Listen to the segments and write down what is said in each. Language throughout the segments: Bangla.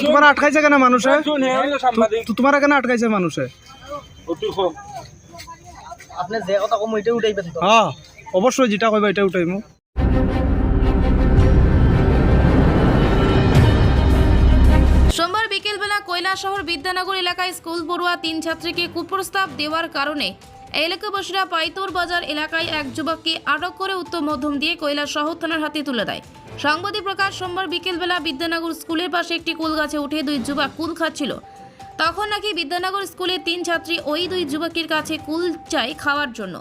তোমার আটকাইছে কেন মানুষে? তোমার কেন আটকাইছে মানুষে? আপনি যে কথা কম ওইটাই উঠাইবেন তো। হ্যাঁ অবশ্যই যেটা কইবা এটা উঠাইমু। সোমবার বিকেলবেলা কৈলাসহর বিদ্যানগর এলাকায় স্কুল পড়ুয়া তিন ছাত্রীকে কুপ্রস্তাব দেওয়ার কারণে এলাকাবাসীরা পাইতোর বাজার এলাকায় এক যুবককে আটক করে উত্তম মধ্যম দিয়ে কৈলাসহর থানার হাতে তুলে দেয়। সাংবাদিক প্রকাশ সোমবার বিকেলবেলা বিদ্যানগর স্কুলের পাশে একটি কুল গাছে উঠে দুই যুবক কুল খাচ্ছিল। তখন নাকি বিদ্যানগর স্কুলের তিন ছাত্রী ওই দুই যুবকের কাছে কুল চায় খাওয়ার জন্য।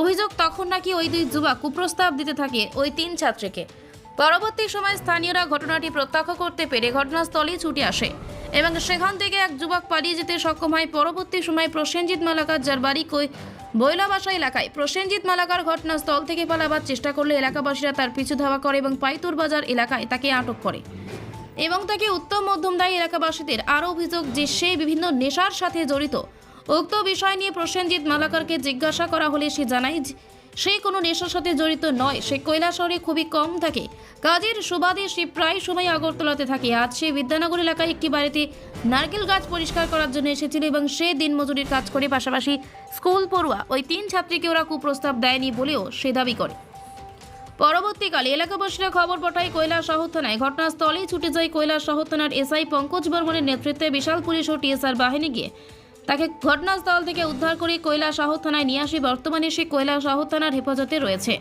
অভিযোগ, তখন নাকি ওই দুই যুবক কুপ্রস্তাব দিতে থাকে ওই তিন ছাত্রীকে। পরবর্তী সময় স্থানীয়রা ঘটনাটি প্রত্যক্ষ করতে পেরে ঘটনাস্থলে ছুটে আসে এবং সেখান থেকে এক যুবক পালিয়ে যেতে সক্ষম হয়। পরবর্তী সময় প্রসেনজিৎ মালাকার যার বাড়ি কই বৈলাবাসা এলাকায় প্রসেনজিৎ মালাকার ঘটনাস্থল থেকে পালাবার চেষ্টা করলে এলাকাবাসীরা তার পিছু ধাওয়া করে এবং পাইতুর বাজার এলাকায় তাকে আটক করে এবং তাকে উত্তম মধ্যম দায়ী এলাকাবাসীদের আরও অভিযোগ যে সে বিভিন্ন নেশার সাথে জড়িত। উক্ত বিষয় নিয়ে প্রসেনজিৎ মালাকারকে জিজ্ঞাসা করা হলে সে জানায় সে কোনো নেশার সাথে জড়িত নয়। সে কৈলাসরে খুবই কম থাকে। কাজের সুবাদে সে প্রায় সময় আগরতলাতে থাকে। আজ সে বিদ্যানগর এলাকায় একটি বাড়িতে নারকেল গাছ পরিষ্কার করার জন্য এসেছিল এবং সে দিনমজুরির কাজ করে। পাশাপাশি স্কুল পড়ুয়া ওই তিন ছাত্রীকে ওরা কুপ্রস্তাব দেয়নি বলেও সে দাবি করে। পরবর্তীকালে এলাকাবাসীরা খবর পাঠায় শহর থানায় ঘটনাস্থলেই ছুটে যায় শহর থানার এসআই পঙ্কজ বর্মনের নেতৃত্বে বিশাল পুলিশ ও টিএসআর বাহিনী গিয়ে তাকে ঘটনাস্থল থেকে উদ্ধার করে কৈলাস শহর থানায় নিয়ে আসে। বর্তমানে সে কৈলাস শহর থানার হেফাজতে রয়েছে।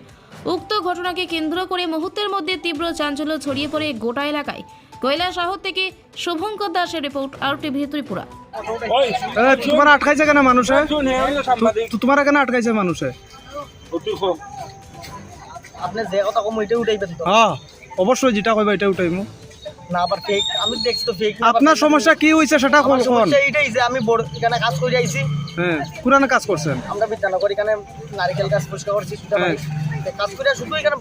উক্ত ঘটনাকে কেন্দ্র করে মুহূর্তের মধ্যে তীব্র চাঞ্চল্য ছড়িয়ে পড়ে গোটা এলাকায়। কৈলাস শহর থেকে শুভঙ্কর দাসের রিপোর্ট আর টিভি ত্রিপুরা। তোমার আটকাইছে কেন মানুষে? তোমার কেন আটকাইছে মানুষে? আপনি যে কথা কম ওইটাই উঠাইবেন তো। হ্যাঁ অবশ্যই যেটা কইবা এটা উঠাইমু। না আবার ফেক আমি দেখছি তো ফেক আপনার সমস্যা কি হইছে সেটা কোন সমস্যা এইটাই যে আমি বড় এখানে কাজ করে আইছি। হ্যাঁ কোরআনে কাজ করছেন? আমরা বিদ্যানগর এখানে নারিকেল গাছ পরিষ্কার করছি হ্যাঁ। কাজ করে শুধু এখানে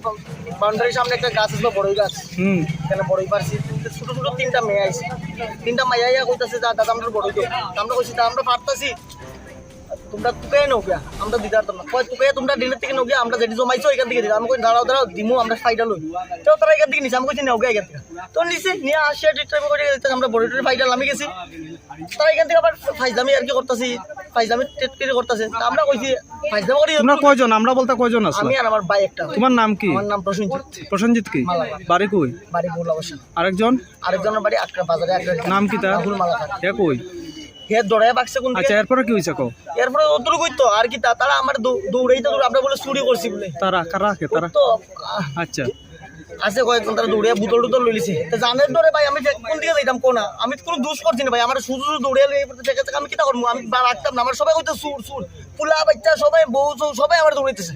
বাউন্ডারির সামনে একটা গাছ আসলো বড়ই গাছ। হুম। এখানে বড়ই পারছি। ছোট ছোট তিনটা মেয়ে আইছি। তিনটা মাইয়া ইয়া কইতাছে যা দাদা আমরা বড়ই তো আমরা কইছি তা আমরা পারতাছি। তোমরা আমরা দিদার তোমরা। কয় তোমরা ডিনের থেকে আমরা যেটি জমাইছো এখান থেকে দিলাম। আমি কই দাঁড়াও দাঁড়াও দিমু আমরা ফাইডা লই। তো তারা এখান থেকে নিছে আমি কইছি এখান থেকে। তো নিছে নিয়ে আসে ডিট্রাইভ করে আমরা বড় গেছি। তারা এখান থেকে আবার ফাইজদামি আর কি করতেছি ফাইজদামি টেট করে করতেছে। তা আমরা কইছি ফাইজদামি করি তোমরা কয়জন? আমরা বলতে কয়জন আছো? আমি আর আমার ভাই একটা। তোমার নাম কি? আমার নাম প্রসেনজিৎ। প্রসেনজিৎ কি? বাড়ি কই? বাড়ি অবশ্য আরেকজন? আরেকজনের বাড়ি আটটা বাজারে একটা নাম কি তার? কই? হে দৌড়ায় বাকছে কোন আচ্ছা এরপরে কি হইছে কো এরপরে ওদের কইতো আর কি তা- তারা আমার দৌড়াই তো আমরা বলে চুরি করছি বলে। তারা কারা কে? তারা? তো আচ্ছা। আছে কয়েকজন তারা দৌড়িয়া বুতল টুতল লইলিছে তো জানের ধরে ভাই আমি কোন দিকে যাইতাম কোনা আমি কোনো দোষ করছি না ভাই আমার শুধু শুধু দৌড়িয়া লই দেখে আমি কিটা করব? আমি বা রাখতাম না আমার সবাই কইতো সুর সুর। পুলা বাচ্চা সবাই বউ সবাই আমার দৌড়াইতেছে।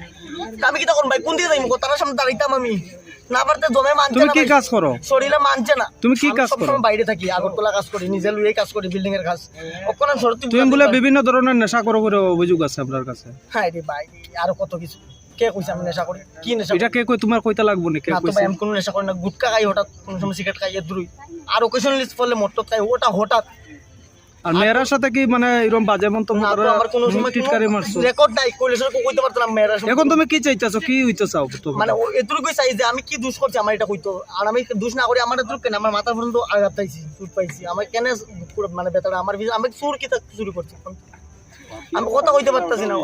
আমি কিটা করব ভাই? কোন দিকে যাইবো তার সামনে দাঁড়াইতাম আমি। না পারতে জমে মানছে তুমি কি কাজ করো? শরীরে মানছে না। তুমি কি কাজ করো? সবসময় বাইরে থাকি আগরতলা কাজ করি নিজে লুয়ে কাজ করি বিল্ডিং এর কাজ। ওখানে সত্যি তুমি বলে বিভিন্ন ধরনের নেশা করো করে অভিযোগ আছে আপনার কাছে? হ্যাঁ রে ভাই আরও কত কিছু। কে কইছে আমি নেশা করি? কি নেশা এটা কে কই তোমার কইতা লাগবো না কে কইছে? আমি কোনো নেশা করি না। গুটকা খাই হঠাৎ কোনো সময় সিগারেট খাই এর দুই আর ওকেশনালি পড়লে মোটর খাই ওটা হঠাৎ। আর মেয়েরার সাথে কি মানে এরকম বাজে মন্তব্য না আমার কোনো সময় টিটকারি মারছো? রেকর্ড নাই কইলে সব কইতে পারতাম মেয়েরা সব- এখন তুমি কি চাইতেছো? কি হইতে চাও তুমি মানে এতটুকুই চাই যে আমি কি দোষ করছি আমার এটা কইতো। আর আমি দোষ না করি আমার এতটুকু কেন? আমার মাথার পর্যন্ত আঘাত পাইছি চুট পাইছি। আমার কেন মানে বেতাটা আমার আমি চুর কি চুরি করছি আমি কথা কইতে পারতাছি না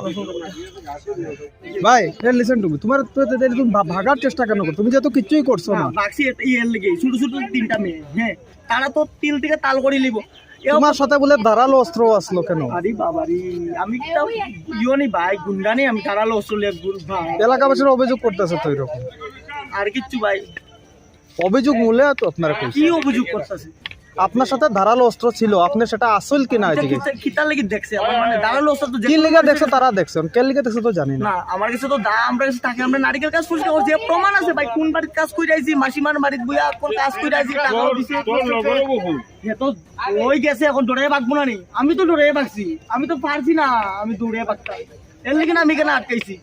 ভাই লিসেন টু তোমার তো তো- তো- তুমি ভাগার চেষ্টা কেন করো তুমি যেহেতু কিছুই করছ না। বাক্সি ইয়ের লেগে ছোট ছোট তিনটা মেয়ে হ্যাঁ। তারা তো তিল থেকে তাল করে লিব তোমার সাথে বলে ধারালো অস্ত্র আসলো কেন? আরে বাবারি। আমি তাও ইও ভাই গুন্ডা নেই আমি অস্ত্র অস্ট্রেলিয়া ভাই। এলাকাবাসীর অভিযোগ করতেছে তো এরকম। আর কিছু ভাই। অভিযোগ মূলে তো আপনার কি অভিযোগ করতেছে? আপনার সাথে ধারালো অস্ত্র ছিল আপনি সেটা আসল কিনা এদিকে? কিতার লেগে দেখছে? আমার মানে দাঁড়াল অস্ত্র তো যে কি লিগে দেখছ তারা দেখছেন? কে লিগে দেখছ তো জানি না। না আমার কাছে তো দা আমরা কাছে তাকে আমরা নারিকেল কাজ করছি। এর প্রমাণ আছে ভাই কোন বাড়ির কাজ কই যাইছি মাসিমার বাড়ির বুয়া কোন কাজ কই দিছে এ তো ওই গেছে এখন দৌড়ে বাগবো না নি। আমি তো দৌড়ে বাগছি আমি তো পারছি না আমি দৌড়ে বাগতাম এর লেগে না আমি কেন আটকাইছি।